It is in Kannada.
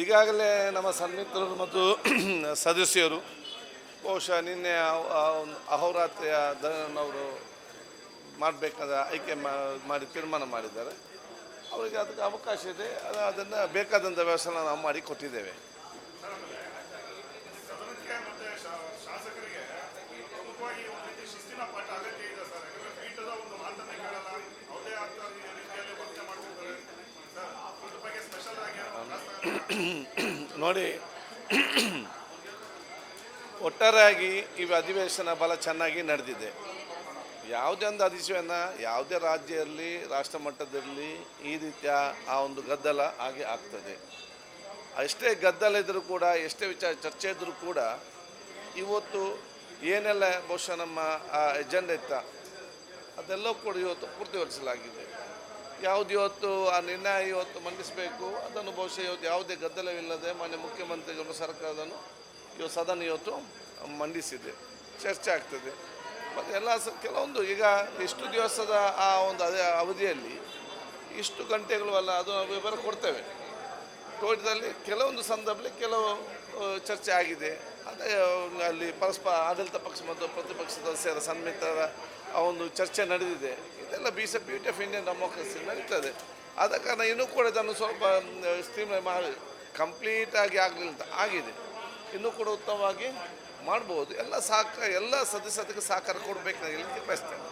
ಈಗಾಗಲೇ ನಮ್ಮ ಸನ್ಮಿತ್ರರು ಮತ್ತು ಸದಸ್ಯರು, ಬಹುಶಃ ನಿನ್ನೆ ಅಹೋರಾತ್ರಿಯ ದನವರು ಮಾಡಬೇಕಾದ ಆಯ್ಕೆ ಮಾಡಿ ತೀರ್ಮಾನ ಮಾಡಿದ್ದಾರೆ. ಅವರಿಗೆ ಅದಕ್ಕೆ ಅವಕಾಶ ಇದೆ. ಅದು ಅದನ್ನು ಬೇಕಾದಂಥ ವ್ಯವಸ್ಥೆ ನಾವು ಮಾಡಿ ಕೊಟ್ಟಿದ್ದೇವೆ. ನೋಡಿ, ಒಟ್ಟಾರೆಯಾಗಿ ಈ ಅಧಿವೇಶನ ಬಲ ಚೆನ್ನಾಗಿ ನಡೆದಿದೆ. ಯಾವುದೇ ಒಂದು ಅಧಿವೇಶನ, ಯಾವುದೇ ರಾಜ್ಯದಲ್ಲಿ ರಾಷ್ಟ್ರ ಮಟ್ಟದಲ್ಲಿ ಈ ರೀತಿಯ ಆ ಒಂದು ಗದ್ದಲ ಆಗಿ ಆಗ್ತದೆ. ಎಷ್ಟೇ ಗದ್ದಲ ಇದ್ದರೂ ಕೂಡ, ಎಷ್ಟೇ ವಿಚಾರ ಚರ್ಚೆ ಇದ್ದರೂ ಕೂಡ, ಇವತ್ತು ಏನೆಲ್ಲ ಬಹುಶಃ ನಮ್ಮ ಎಜೆಂಡ ಇತ್ತ, ಅದೆಲ್ಲವೂ ಕೂಡ ಇವತ್ತು ಪೂರ್ತಿಗೊಳಿಸಲಾಗಿದೆ. ಯಾವುದು ಇವತ್ತು ಆ ನಿರ್ಣಯ ಇವತ್ತು ಮಂಡಿಸಬೇಕು? ಅದನ್ನು ಬಹುಶಃ ಇವತ್ತು ಯಾವುದೇ ಗದ್ದಲವಿಲ್ಲದೆ ಮಾನ್ಯ ಮುಖ್ಯಮಂತ್ರಿಗಳು ಸರ್ಕಾರದನ್ನು ಇವತ್ತು ಸದನ ಇವತ್ತು ಮಂಡಿಸಿದೆ. ಚರ್ಚೆ ಆಗ್ತದೆ. ಮತ್ತು ಎಲ್ಲ ಸ, ಕೆಲವೊಂದು ಈಗ ಇಷ್ಟು ದಿವಸದ ಆ ಒಂದು ಅದೇ ಅವಧಿಯಲ್ಲಿ ಇಷ್ಟು ಗಂಟೆಗಳು ಅಲ್ಲ, ಅದು ವಿವರ ಕೊಡ್ತೇವೆ. ತೋಟದಲ್ಲಿ ಕೆಲವೊಂದು ಸಂದರ್ಭದಲ್ಲಿ ಕೆಲವು ಚರ್ಚೆ ಆಗಿದೆ. ಅದೇ ಅಲ್ಲಿ ಪರಸ್ಪರ ಆಡಳಿತ ಪಕ್ಷ ಮತ್ತು ಪ್ರತಿಪಕ್ಷ ಸದಸ್ಯರ ಸನ್ಮಿತರ ಆ ಒಂದು ಚರ್ಚೆ ನಡೆದಿದೆ. ಇದೆಲ್ಲ B C beauty of Indian democracy ನಡೀತದೆ. ಆದ ಕಾರಣ ಇನ್ನೂ ಕೂಡ ಇದನ್ನು ಸ್ವಲ್ಪ ಸ್ಟ್ರೀಮ್ ಮಾಡಿ ಕಂಪ್ಲೀಟಾಗಿ ಆಗಲಿಲ್ಲ ಆಗಿದೆ. ಇನ್ನೂ ಕೂಡ ಉತ್ತಮವಾಗಿ ಮಾಡ್ಬೋದು. ಎಲ್ಲ ಸಹಕಾರ, ಎಲ್ಲ ಸದಸ್ಯರಿಗೆ ಸಹಕಾರ ಕೊಡಬೇಕು ಬಯಸ್ತೇನೆ.